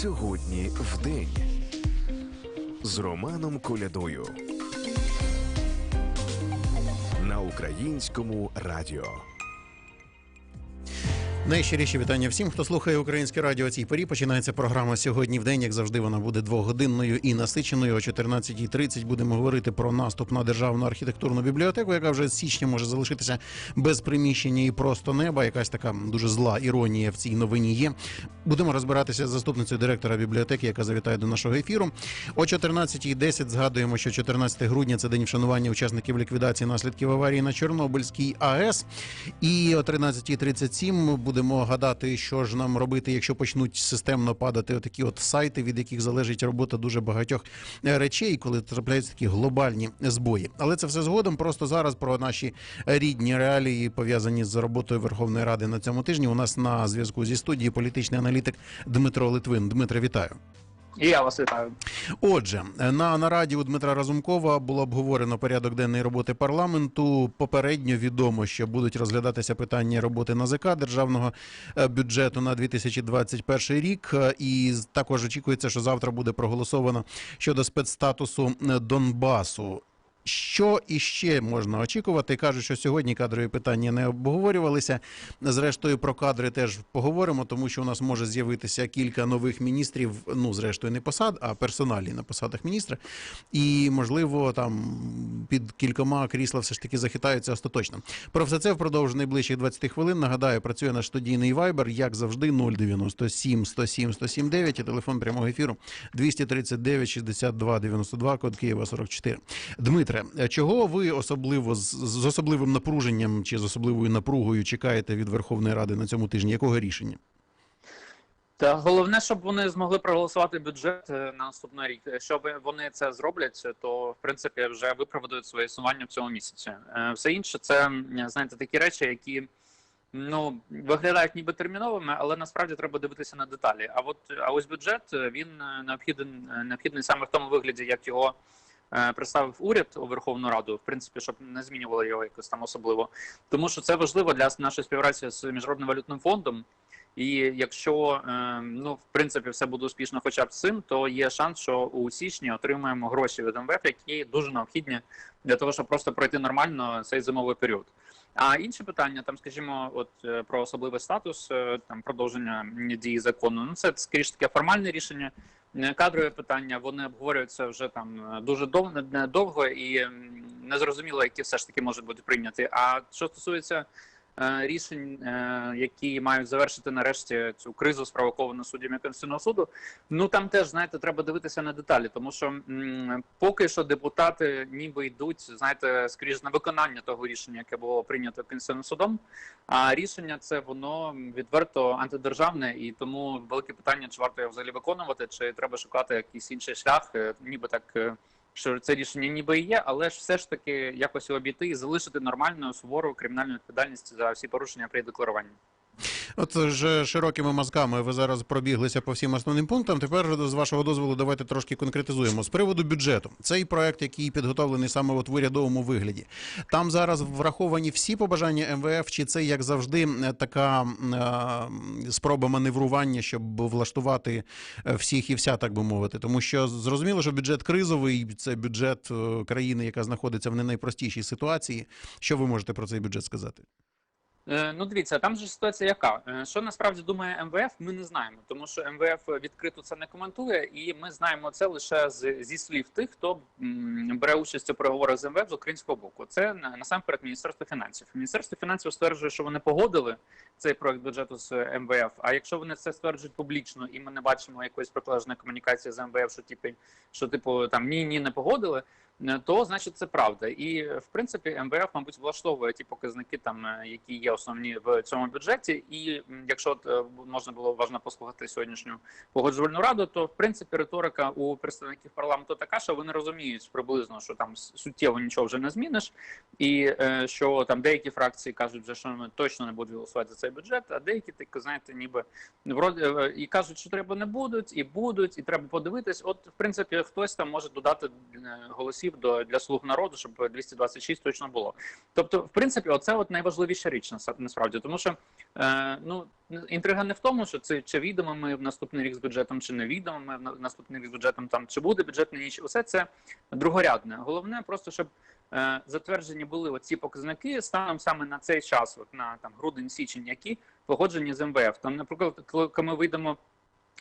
Сьогодні в день з Романом Колядою на українському радіо. Найщиріші вітання всім, хто слухає українське радіо. Цій порі починається програма сьогодні в день. Як завжди, вона буде двогодинною і насиченою. О 14.30 будемо говорити про наступ на державну архітектурну бібліотеку, яка вже з січня може залишитися без приміщення і просто неба. Якась така дуже зла іронія в цій новині є. Будемо розбиратися з заступницею директора бібліотеки, яка завітає до нашого ефіру. О 14.10 згадуємо, що 14 грудня це день вшанування учасників ліквідації наслідків аварії на Чорнобильській АЕС. І о 13.37 будемо гадати, що ж нам робити, якщо почнуть системно падати отакі от сайти, від яких залежить робота дуже багатьох е, речей, коли трапляються такі глобальні збої. Але це все згодом. Просто зараз про наші рідні реалії пов'язані з роботою Верховної Ради на цьому тижні. У нас на зв'язку зі студії політичний аналітик Дмитро Литвин. Дмитре, вітаю. І я вас вітаю. Отже, на нараді у Дмитра Разумкова було обговорено порядок денної роботи парламенту. Попередньо відомо, що будуть розглядатися питання роботи НАЗК державного е, бюджету на 2021 рік. Е, І також очікується, що завтра буде проголосовано щодо спецстатусу е, Донбасу. Що іще можна очікувати? Кажуть, що сьогодні кадрові питання не обговорювалися. Зрештою, про кадри теж поговоримо, тому що у нас може з'явитися кілька нових міністрів. Ну, зрештою, не посад, а персоналі на посадах міністра. І можливо, там під кількома крісла все ж таки захитаються остаточно. Про все це впродовж найближчих 20 хвилин. Нагадаю, працює наш студійний вайбер, як завжди, 097 107 179 і телефон прямого ефіру 239 62 92, код Києва 44. Дмитре, чого ви особливо з, особливим напруженням чи з особливою напругою чекаєте від Верховної Ради на цьому тижні? Якого рішення? Та головне, щоб вони змогли проголосувати бюджет е, на наступний рік. Щоб вони це зроблять, то в принципі вже виправдають своє існування в цьому місяці. Е, Все інше це знаєте такі речі, які ну виглядають ніби терміновими, але насправді треба дивитися на деталі. А от а ось бюджет е, він необхіден е, необхідний саме в тому вигляді, як його. Е, Представив уряд у Верховну Раду, в принципі, щоб не змінювало його якось там особливо, тому що це важливо для нашої співпраці з міжнародним валютним фондом. І якщо е, ну в принципі все буде успішно, хоча б з цим, то є шанс, що у січні отримаємо гроші від МВФ, які дуже необхідні для того, щоб просто пройти нормально цей зимовий період. А інші питання, там, скажімо, от е, про особливий статус, там продовження дії закону. Ну це скоріш таке формальне рішення. Кадрові питання вони обговорюються вже там е, дуже довго е, довго і незрозуміло, які все ж таки можуть бути прийняті. А що стосується рішень, е, які мають завершити нарешті цю кризу, спровоковану суддями Конституційного суду. Ну там теж знаєте, треба дивитися на деталі, тому що поки що депутати ніби йдуть, знаєте, скоріш на виконання того рішення, яке було прийнято Конституційним судом. А рішення це воно відверто антидержавне, і тому велике питання, чи варто його взагалі виконувати, чи треба шукати якийсь інший шлях, е, ніби так. Що це рішення ніби є, але ж все ж таки якось обійти і залишити нормальну сувору кримінальну відповідальність за всі порушення при декларуванні. От ж широкими мазками ви зараз пробіглися по всім основним пунктам. Тепер з вашого дозволу давайте трошки конкретизуємо з приводу бюджету. Цей проект, який підготовлений саме от в урядовому вигляді, там зараз враховані всі побажання МВФ, чи це як завжди е, така е, спроба маневрування, щоб влаштувати е, всіх і вся, так би мовити, тому що зрозуміло, що бюджет кризовий, це бюджет е, країни, яка знаходиться в не найпростішій ситуації. Що ви можете про цей бюджет сказати? Е, Ну, дивіться, там же ситуація яка? Е, Що насправді думає МВФ, ми не знаємо, тому що МВФ відкрито це не коментує, і ми знаємо це лише з, зі слів тих, хто бере участь у переговорах з МВФ з українського боку. Це на- насамперед Міністерство фінансів. Міністерство фінансів стверджує, що вони погодили цей проект бюджету з МВФ. А якщо вони це стверджують публічно, і ми не бачимо якоїсь прикладеної комунікації з МВФ, що типу, що типу там ні, ні, не погодили. Е, То значить це правда, і в принципі МВФ, мабуть, влаштовує ті показники, там е, які є основні в цьому бюджеті. І якщо е, можна було уважно послухати сьогоднішню погоджувальну раду, то в принципі риторика у представників парламенту така, що вони розуміють приблизно, що там суттєво нічого вже не зміниш, і що там деякі фракції кажуть, вже що ми точно не будуть голосувати за цей бюджет, а деякі так знаєте, ніби вроді е, і кажуть, що треба не будуть, і будуть, і треба подивитись. От в принципі, хтось там може додати голосів голосів до для слуг народу, щоб 226 точно було. Тобто, в принципі, оце от найважливіша річ нас- насправді, тому що е, ну інтрига не в тому, що це чи війдемо ми в наступний рік з бюджетом, чи не війдемо ми в наступний рік з бюджетом, там чи буде бюджетна ніч. Усе це другорядне. Головне, просто щоб е, затверджені були оці показники станом саме на цей час, от на там грудень, січень, які погоджені з МВФ. Там, наприклад, коли ми вийдемо.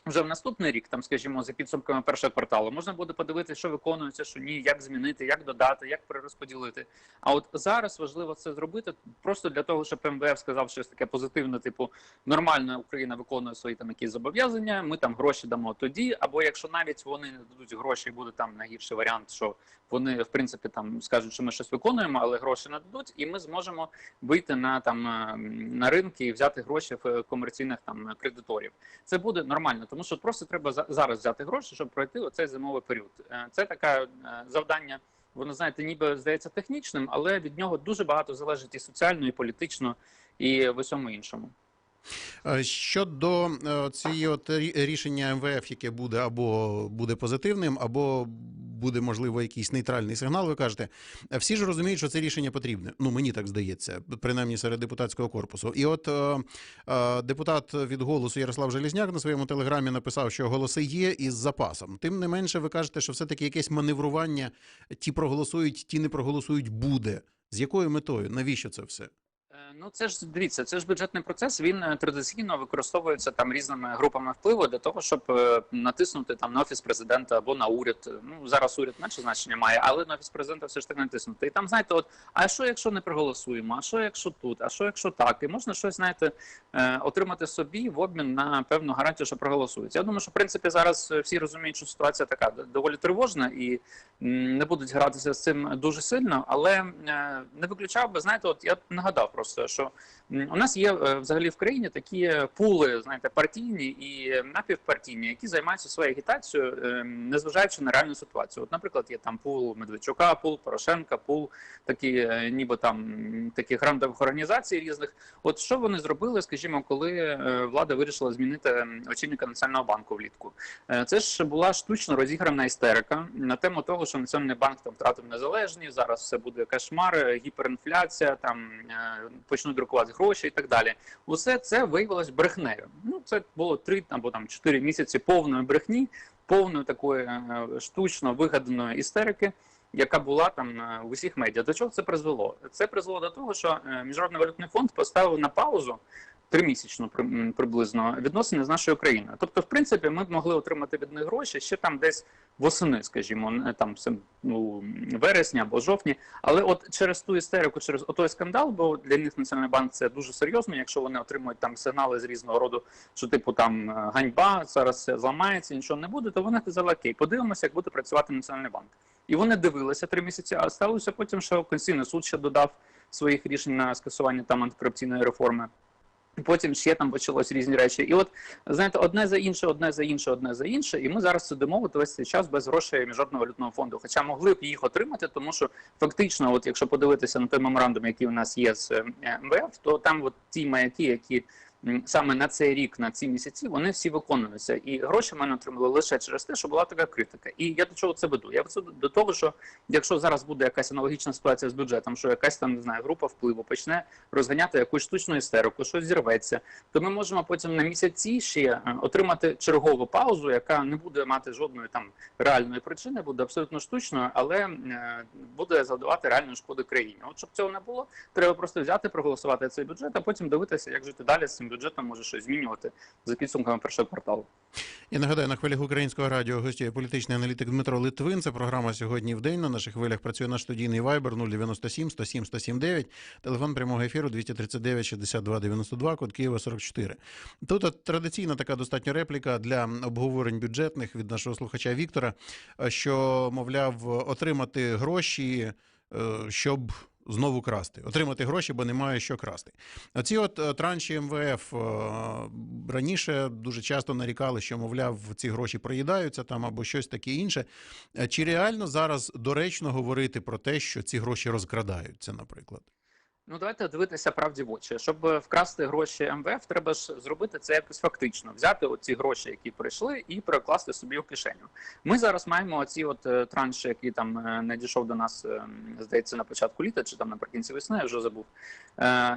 Вже в наступний рік, там, скажімо, за підсумками першого кварталу, можна буде подивитися, що виконується, що ні, як змінити, як додати, як перерозподілити. А от зараз важливо це зробити просто для того, щоб МВФ сказав щось таке позитивне, типу нормально Україна виконує свої там якісь зобов'язання. Ми там гроші дамо тоді. Або якщо навіть вони не дадуть гроші, і буде там найгірший варіант, що вони в принципі там скажуть, що ми щось виконуємо, але гроші не дадуть, і ми зможемо вийти на там е, на ринки і взяти гроші в комерційних там кредиторів. Це буде нормально, тому що просто треба за- зараз взяти гроші, щоб пройти оцей зимовий період. Е, Це таке завдання. Воно знаєте, ніби здається технічним, але від нього дуже багато залежить і соціально, і політично, і в усьому іншому. Е, Щодо е, цієї рішення МВФ, яке буде або буде позитивним, або буде можливо якийсь нейтральний сигнал. Ви кажете, всі ж розуміють, що це рішення потрібне. Ну мені так здається, принаймні серед депутатського корпусу. І от е, депутат від голосу Ярослав Желізняк на своєму телеграмі написав, що голоси є із запасом. Тим не менше, ви кажете, що все таки якесь маневрування ті проголосують, ті не проголосують буде. З якою метою? Навіщо це все? Ну, це ж дивіться, це ж бюджетний процес. Він е, традиційно використовується там різними групами впливу для того, щоб е, натиснути там на офіс президента або на уряд. Ну зараз уряд менше значення має, але на офіс президента все ж таки натиснути. І там знаєте, от а що якщо не проголосуємо? А що якщо тут? А що якщо так? І можна щось знаєте е, отримати собі в обмін на певну гарантію, що проголосують. Я думаю, що в принципі зараз всі розуміють, що ситуація така доволі тривожна і не будуть гратися з цим дуже сильно, але не виключав би, знаєте, от я нагадав просто, що у нас є е, взагалі в країні такі пули, знаєте, партійні і напівпартійні, які займаються своєю агітацією, е, незважаючи на реальну ситуацію. От, наприклад, є там пул Медведчука, пул Порошенка, пул такі, е, ніби там таких рандових організацій різних. От що вони зробили, скажімо, коли е, влада вирішила змінити очільника національного банку влітку? Е, Це ж була штучно розіграна істерика на тему того, що національний банк там втратив незалежність. Зараз все буде кошмар, е, гіперінфляція, там е, почнуть друкувати гроші і так далі. Усе це виявилось брехнею. Ну це було три або там чотири місяці повної брехні, повної такої е, штучно вигаданої істерики. Яка була там е, в усіх медіа. До чого це призвело? Це призвело до того, що е, Міжнародний валютний фонд поставив на паузу тримісячно приблизно відносини з нашою країною. Тобто, в принципі, ми б могли отримати від них гроші ще там десь восени, скажімо, там ну, вересня або жовтні. Але от через ту істерику, через отой скандал, бо для них національний банк це дуже серйозно. Якщо вони отримують там сигнали з різного роду, що типу там е, ганьба, зараз все зламається, нічого не буде, то вони казали, окей, подивимося, як буде працювати національний банк. І вони дивилися три місяці, а сталося потім, що Конституційний суд ще додав своїх рішень на скасування там антикорупційної реформи. Потім ще там почалось різні речі, і от знаєте, одне за інше, одне за інше, одне за інше. І ми зараз сидимо от весь цей час без грошей міжнародного валютного фонду. Хоча могли б їх отримати, тому що фактично, от якщо подивитися на той меморандум, який у нас є з е, МВФ, то там от ті маяки, які саме на цей рік, на ці місяці, вони всі виконуються. І гроші ми не отримали лише через те, що була така критика. І я до чого це веду? Я веду до того, що якщо зараз буде якась аналогічна ситуація з бюджетом, що якась там не знаю, група впливу почне розганяти якусь штучну істерику, щось зірветься, то ми можемо потім на місяці ще е, отримати чергову паузу, яка не буде мати жодної там реальної причини, буде абсолютно штучною, але е, буде завдавати реальної шкоди країні. От щоб цього не було, треба просто взяти, проголосувати цей бюджет, а потім дивитися, як жити далі цим бюджетом, може щось змінювати за підсумками першого кварталу. Я нагадаю, на хвилях українського радіо гостює політичний аналітик Дмитро Литвин. Це програма сьогодні в день. На наших хвилях працює наш студійний вайбер 097 107 179. Телефон прямого ефіру 239 62 92, код Києва 44. Тут от традиційна така достатньо репліка для обговорень бюджетних від нашого слухача Віктора, що мовляв, отримати гроші, е, щоб. Знову красти, отримати гроші, бо немає що красти. Оці от е, транші МВФ е, раніше дуже часто нарікали, що мовляв, ці гроші проїдаються там або щось таке інше. Е, Чи реально зараз доречно говорити про те, що ці гроші розкрадаються, наприклад? Ну, давайте дивитися правді в очі. Щоб е, вкрасти гроші МВФ, треба ж зробити це якось фактично. Взяти оці гроші, які прийшли, і перекласти собі в кишеню. Ми зараз маємо оці от е, транші, які там е, надійшов до нас, здається, на початку літа чи там наприкінці весни, я вже забув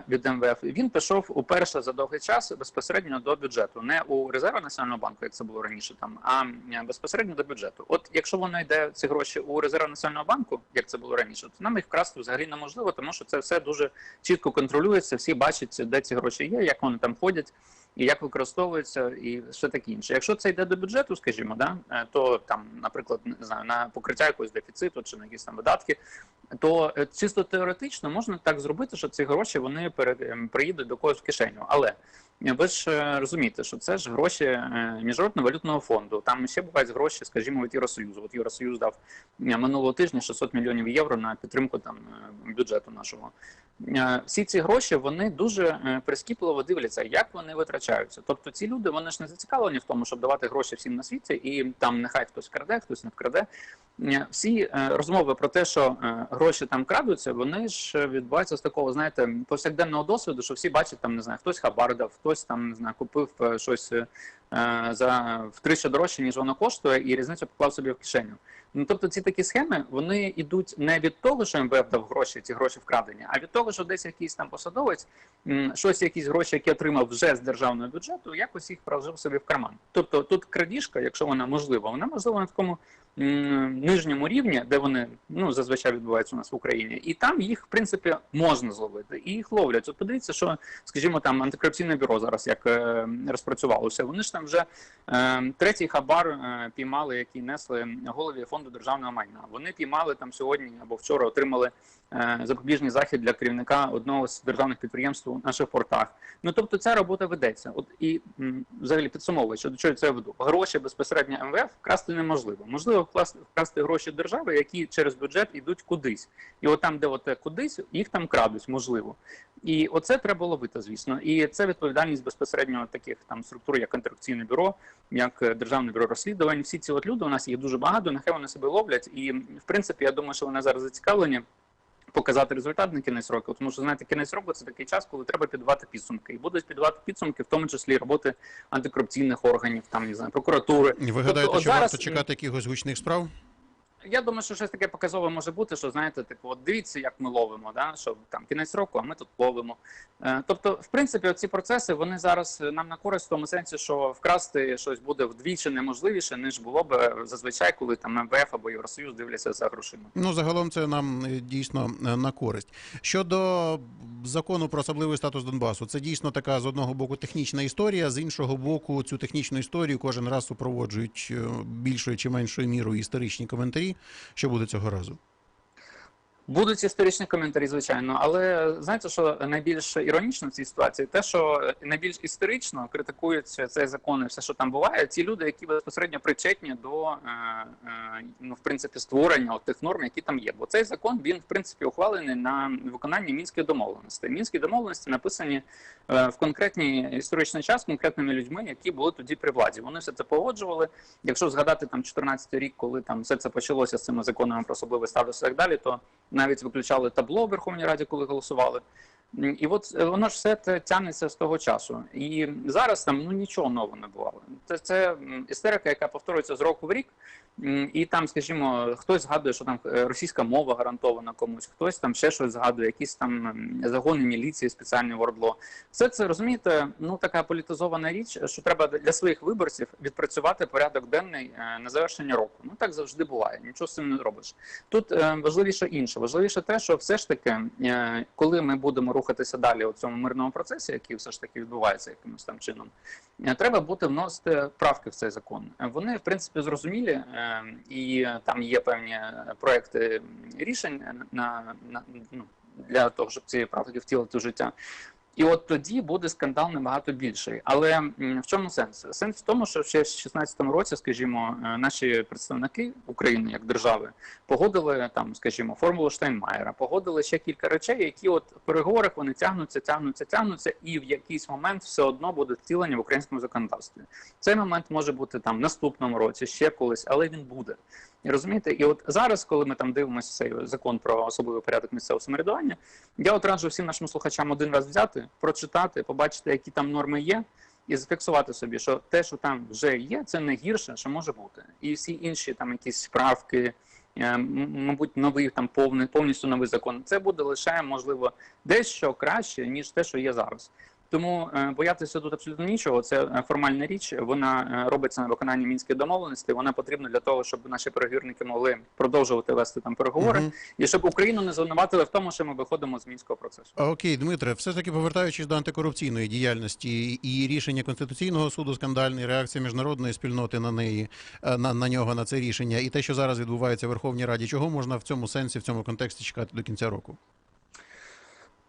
від МВФ. Він пішов уперше за довгий час безпосередньо до бюджету, не у резерви національного банку, як це було раніше, там а безпосередньо до бюджету. От якщо воно йде ці гроші у резерв національного банку, як це було раніше, то нам їх вкрасти взагалі неможливо, тому що це все дуже чітко контролюється, всі бачать, де ці гроші є, як вони там ходять. І як використовуються, і все таке інше. Якщо це йде до бюджету, скажімо, да, е, то там, наприклад, не знаю, на покриття якогось дефіциту чи на якісь там видатки, то е, чисто теоретично можна так зробити, що ці гроші вони ем, приїдуть до когось в кишеню. Але е, ви ж розумієте, що це ж гроші міжнародного валютного фонду. Там ще бувають гроші, скажімо, від Євросоюзу. От Євросоюз дав минулого тижня 600 мільйонів євро на підтримку там бюджету нашого. Е, Всі ці гроші вони дуже е, прискіпливо дивляться, як вони витрачаються. Тобто ці люди вони ж не зацікавлені в тому, щоб давати гроші всім на світі, і там нехай хтось краде, хтось не вкраде. Е, Всі розмови про те, що гроші там крадуться, вони ж відбуваються з такого, знаєте, повсякденного досвіду, що всі бачать там, не знаю, хтось хабар дав, хтось там не знаю, купив щось за втричі дорожче, ніж воно коштує, і різницю поклав собі в кишеню. Ну тобто ці такі схеми вони йдуть не від того, що МВФ дав гроші, ці гроші вкрадені, а від того, що десь якийсь там посадовець щось, якісь гроші, які отримав вже з державного бюджету, якось їх проложив собі в карман. Тобто тут крадіжка, якщо вона можлива, вона можлива на такому м, нижньому рівні, де вони ну зазвичай відбуваються у нас в Україні, і там їх в принципі можна зловити, і їх ловлять. От подивіться, що скажімо, там антикорупційне бюро зараз як е, розпрацювалося. Вони ж там вже е, третій хабар е, піймали, який несли голові фонду державного майна. Вони піймали там сьогодні або вчора отримали запобіжний захід для керівника одного з державних підприємств у наших портах. Ну тобто ця робота ведеться. От і взагалі підсумовуючи, до чого я це веду. Гроші безпосередньо МВФ вкрасти неможливо. Можливо, вкрасти гроші держави, які через бюджет йдуть кудись. І от там, де от е, кудись, їх там крадуть, можливо. І оце треба ловити, звісно. І це відповідальність безпосередньо таких там структур, як антикорупційне бюро, як е, державне бюро розслідувань. Всі ці от люди у нас їх дуже багато. Нехай вони себе ловлять. І в принципі, я думаю, що вони зараз зацікавлені. Показати результат на кінець року, тому що знаєте, кінець року це такий час, коли треба підбивати підсумки, і будуть підбивати підсумки, в тому числі роботи антикорупційних органів, там не знаю, прокуратури. Ви гадаєте, тобто, що зараз- варто чекати якихось гучних справ? Я думаю, що щось таке показове може бути, що знаєте, типу, от дивіться, як ми ловимо, да? що там кінець року, а ми тут ловимо. Е, тобто, в принципі, ці процеси вони зараз нам на користь в тому сенсі, що вкрасти щось буде вдвічі неможливіше, ніж було б е, зазвичай, коли там МВФ або Євросоюз дивляться за грошима. Ну, загалом це нам е, дійсно е, на користь. Щодо закону про особливий статус Донбасу, це дійсно така з одного боку технічна історія, з іншого боку, цю технічну історію кожен раз супроводжують більшою чи меншою мірою історичні коментарі. Що буде цього разу? Будуть історичні коментарі, звичайно, але знаєте, що найбільш іронічно в цій ситуації, те, що найбільш історично критикують цей закон і все, що там буває, ті люди, які безпосередньо причетні до е, е, ну, в принципі, створення тих норм, які там є. Бо цей закон він в принципі ухвалений на виконанні мінських домовленостей. Мінські домовленості написані е, в конкретний історичний час конкретними людьми, які були тоді при владі. Вони все це погоджували. Якщо згадати там 14 рік, коли там все це почалося з цими законами про особливий статус і так далі, то навіть виключали табло в Верховній Раді, коли голосували. І от е, воно ж все тягнеться з того часу. І зараз там ну нічого нового не бувало. Це, це істерика, яка повторюється з року в рік. І там, скажімо, хтось згадує, що там е, російська мова гарантована комусь, хтось там ще щось згадує, якісь там загони міліції, спеціальне вордло. Все це розумієте, ну така політизована річ, що треба для своїх виборців відпрацювати порядок денний е, на завершення року. Ну так завжди буває. Нічого з цим не зробиш. Тут важливіше інше. Важливіше те, що все ж таки, коли ми будемо рухатися далі у цьому мирному процесі, який все ж таки відбувається якимось там чином, е, треба буде вносити правки в цей закон. Е, Вони в принципі зрозумілі, е, і там є певні проекти рішень на, на ну, для того, щоб ці правки втілити в життя. І от тоді буде скандал набагато більший. Але в чому сенс? Сенс в тому, що ще в 2016 році, скажімо, е, наші представники України як держави погодили там, скажімо, формулу Штайнмаєра, погодили ще кілька речей, які от в переговорах вони тягнуться, тягнуться, тягнуться, і в якийсь момент все одно будуть втілені в українському законодавстві. Цей момент може бути там в наступному році, ще колись, але він буде. Розумієте, і от зараз, коли ми там дивимося цей закон про особливий порядок місцевого самоврядування, я от раджу всім нашим слухачам один раз взяти, прочитати, побачити, які там норми є, і зафіксувати собі, що те, що там вже є, це не гірше, що може бути. І всі інші там якісь справки, е, мабуть, новий там повний повністю новий закон. Це буде лише можливо дещо краще ніж те, що є зараз. Тому е, боятися тут абсолютно нічого. Це е, формальна річ. Вона е, робиться на виконанні мінських домовленостей. Вона потрібна для того, щоб наші переговірники могли продовжувати вести там переговори, Мгм. і щоб Україну не звинуватили в тому, що ми виходимо з мінського процесу. Окей, Дмитре, все ж таки повертаючись до антикорупційної діяльності і рішення Конституційного суду скандальний, реакція міжнародної спільноти на неї, на, на нього, на це рішення, і те, що зараз відбувається в Верховній Раді, чого можна в цьому сенсі, в цьому контексті чекати до кінця року?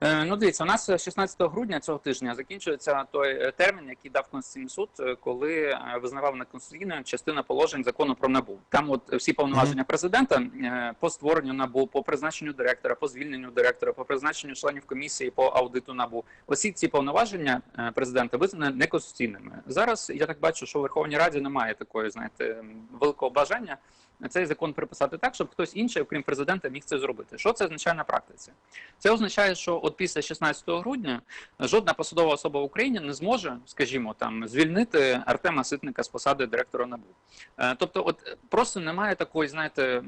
Е, Ну, дивіться, у нас 16 грудня цього тижня закінчується той е, термін, який дав Конституційний суд, е, коли е, визнавав неконституційною частина положень закону про НАБУ. Там от всі повноваження президента е, по створенню НАБУ, по призначенню директора, по звільненню директора, по призначенню членів комісії по аудиту НАБУ. Усі ці повноваження е, президента визнані неконституційними. Зараз я так бачу, що в Верховній Раді немає такої, знаєте, великого бажання цей закон приписати так, щоб хтось інший, окрім президента, міг це зробити. Що це означає на практиці? Це означає, що от після 16 грудня жодна посадова особа в Україні не зможе, скажімо, там звільнити Артема Ситника з посади директора НАБУ. Е, Тобто, от просто немає такої, знаєте,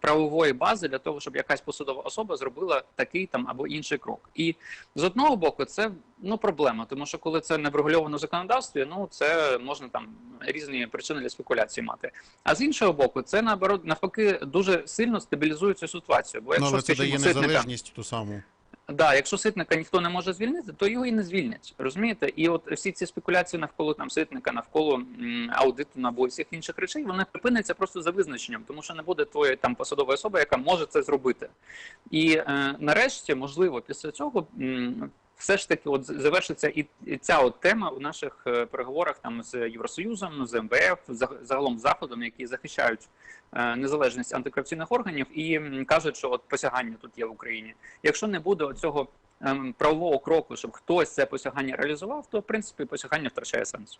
правової бази для того, щоб якась посадова особа зробила такий там або інший крок. І з одного боку, це ну проблема, тому що коли це не врегульовано в законодавстві, ну це можна там різні причини для спекуляції мати. А з іншого боку, це наоборот навпаки дуже сильно стабілізує цю ситуацію. Бо Ну, якщо це дає незалежність ту саму. Да, якщо ситника ніхто не може звільнити, то його і не звільнять. Розумієте? І от всі ці спекуляції навколо там ситника, навколо м, аудиту набу і всіх інших речей, вони припиняться просто за визначенням, тому що не буде твоєї там посадової особи, яка може це зробити. І е, нарешті, можливо, після цього. м, Все ж таки, от завершиться і, ця от тема у наших е, переговорах там з Євросоюзом, з МВФ, за- загалом з заходом, які захищають е, незалежність антикорупційних органів, і кажуть, що от посягання тут є в Україні. Якщо не буде цього ем, правового кроку, щоб хтось це посягання реалізував, то в принципі посягання втрачає сенс.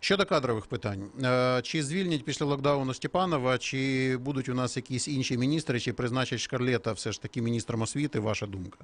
Щодо кадрових питань, Е, чи звільнять після локдауну Степанова, чи будуть у нас якісь інші міністри, чи призначать Шкарлета все ж таки міністром освіти? Ваша думка?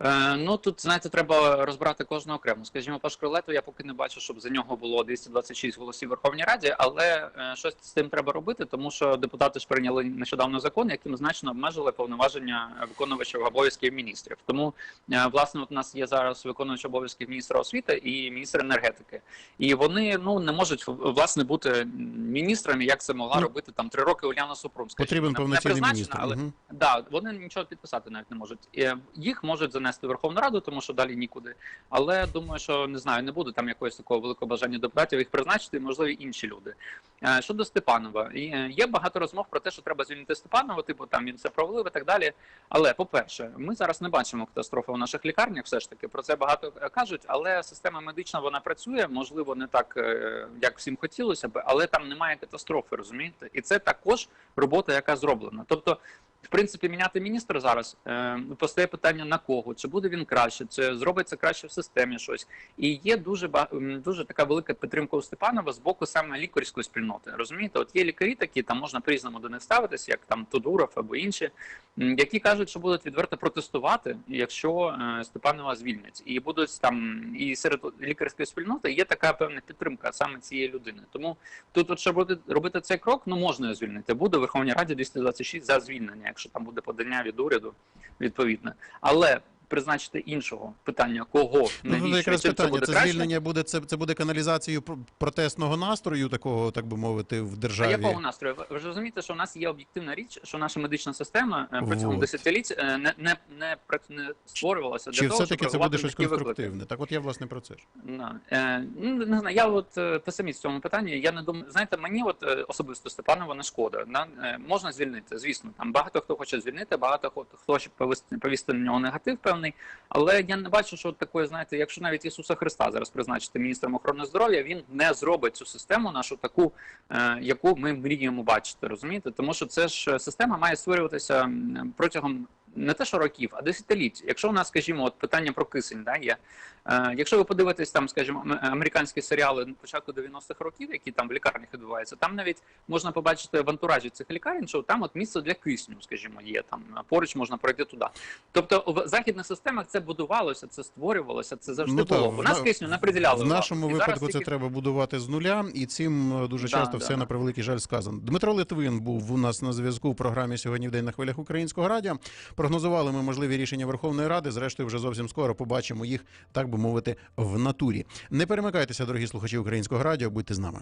Е, ну тут знаєте, треба розбирати кожного окремо. Скажімо, по Шкрилету я поки не бачу, щоб за нього було 226 голосів в Верховній Раді, але е, щось з цим треба робити, тому що депутати ж прийняли нещодавно закон, яким значно обмежили повноваження виконувачів обов'язків міністрів. Тому е, власне от у нас є зараз виконувач обов'язків міністра освіти і міністр енергетики, і вони ну не можуть власне бути міністрами, як це могла Ну, робити там три роки Уляна Супрун. скажімо. Потрібен повноцінний міністр. але Мгм. Да, вони нічого підписати навіть не можуть. Е, Їх можуть занести в Верховну Раду, тому що далі нікуди. Але думаю, що не знаю, не буде там якогось такого великого бажання депутатів їх призначити, можливо, інші люди. Е, Щодо Степанова, е, є багато розмов про те, що треба звільнити Степанова, типу там він все провалив і так далі. Але по-перше, ми зараз не бачимо катастрофи у наших лікарнях. Все ж таки про це багато е, кажуть, але система медична вона працює, можливо, не так, як всім хотілося б, але там немає катастрофи, розумієте? І це також робота, яка зроблена. Тобто. В принципі, міняти міністра зараз е, постає питання на кого, чи буде він краще, чи зробиться краще в системі щось. І є дуже дуже така велика підтримка у Степанова з боку саме лікарської спільноти. Розумієте, от є лікарі такі, там можна по-різному до них ставитися, як там Тодуров або інші, які кажуть, що будуть відверто протестувати, якщо е, Степанова звільнять, і будуть там і серед лікарської спільноти є така певна підтримка саме цієї людини. Тому тут, от, щоб робити, робити цей крок, ну можна звільнити. Буде в Верховній Раді 226 за звільнення, якщо там буде подання від уряду відповідне. Але призначити іншого питання, кого Ну, навіщо, тут якраз питання. буде Це звільнення буде це, це буде каналізацією пр- протестного настрою, такого, так би мовити, в А державі. якого настрою? Ви- ж розумієте, що у нас є об'єктивна річ, що наша медична система е, протягом десятиліть е, не, не, не, працю- не створювалася для Чи того, все-таки це буде щось такі виклики. конструктивне? Так, от я власне про це ж. Да. Е, ну, не знаю, я от е, песиміст в цьому питанні. Я не думаю, знаєте, мені от особисто Степанова не шкода. На, можна звільнити, звісно. Там багато хто хоче звільнити, багато хто хоче повісти, повісти на нього негатив певний. Але я не бачу, що такої, знаєте, якщо навіть Ісуса Христа зараз призначити міністром охорони здоров'я, він не зробить цю систему нашу таку, е, яку ми мріємо бачити. Розумієте? Тому що це ж система має створюватися протягом не те, що років, а десятиліть. Якщо у нас, скажімо, от питання про кисень, да, є. Е, якщо ви подивитесь там, скажімо, американські серіали на початку 90-х років, які там в лікарнях відбуваються, там навіть можна побачити в антуражі цих лікарень, що там от місце для кисню, скажімо, є там поруч можна пройти туди. Тобто в західних системах це будувалося, це створювалося, це завжди Ну, та, було. в У нас на- кисню не приділяли. В нашому зараз випадку це тільки- треба будувати з нуля, і цим е, дуже часто да, все да. на превеликий жаль сказано. Дмитро Литвин був у нас на зв'язку в програмі сьогодні в день на хвилях українського радіо. Прогнозували ми можливі рішення Верховної Ради. Зрештою, вже зовсім скоро побачимо їх, так би мовити, в натурі. Не перемикайтеся, дорогі слухачі українського радіо. Будьте з нами.